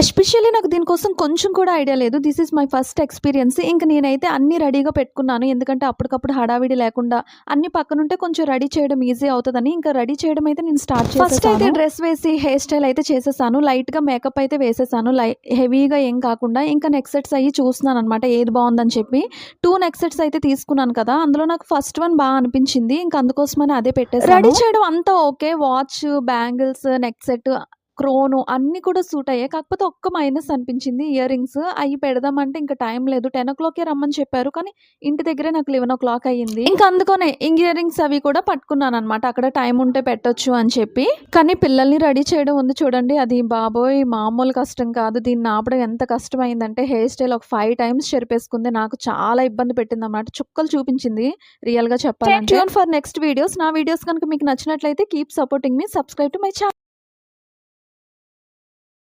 Especially నాకు దీనికోసం కొంచెం కూడా ఐడియా లేదు. This is my first experience ఇంక నేనైతే అన్ని రెడీగా పెట్టుకున్నాను. ఎందుకంటే అప్పటికప్పుడు హడావిడి లేకుండా అన్ని పక్కనుంటే కొంచెం రెడీ చేయడం ఈజీ అవుతుందని ఇంకా రెడీ చేయడం అయితే నేను స్టార్ట్ ఫస్ట్ అయితే డ్రెస్ వేసి హెయిర్ స్టైల్ అయితే చేసేసాను. లైట్గా మేకప్ అయితే వేసేసాను. లై హెవీగా ఏం కాకుండా ఇంకా నెక్ సెట్స్ అయ్యి చూస్తున్నాను అనమాట ఏది బాగుందని చెప్పి. టూ నెక్ సెట్స్ అయితే తీసుకున్నాను కదా. అందులో నాకు ఫస్ట్ వన్ బాగా అనిపించింది. ఇంకా అందుకోసమని అదే పెట్టేసి రెడీ చేయడం అంతా okay watch bangles neck set crown అన్నీ కూడా సూట్ అయ్యాయి. కాకపోతే ఒక్క మైనస్ అనిపించింది. ఇయర్ రింగ్స్ అవి పెడదామంటే ఇంకా టైం లేదు. టెన్ ఓ క్లాకే రమ్మని చెప్పారు. కానీ ఇంటి దగ్గరే నాకు లెవెన్ ఓ క్లాక్ అయ్యింది. ఇంకా అందుకనే ఇయర్ రింగ్స్ అవి కూడా పట్టుకున్నాను అనమాట అక్కడ టైం ఉంటే పెట్టొచ్చు అని చెప్పి. కానీ పిల్లల్ని రెడీ చేయడం ఉంది చూడండి. అది బాబోయ్! మామూలు కష్టం కాదు. దీన్ని ఆపడం ఎంత కష్టమైందంటే హెయిర్ స్టైల్ ఒక ఫైవ్ టైమ్స్ చెరిపేసుకుంది. నాకు చాలా ఇబ్బంది పెట్టింది అన్నమాట చుక్కలు చూపించింది రియల్గా చెప్పాలంటే ఫర్ నెక్స్ట్ వీడియోస్ నా వీడియోస్ కనుక మీకు నచ్చినట్లయితే keep supporting me subscribe to my channel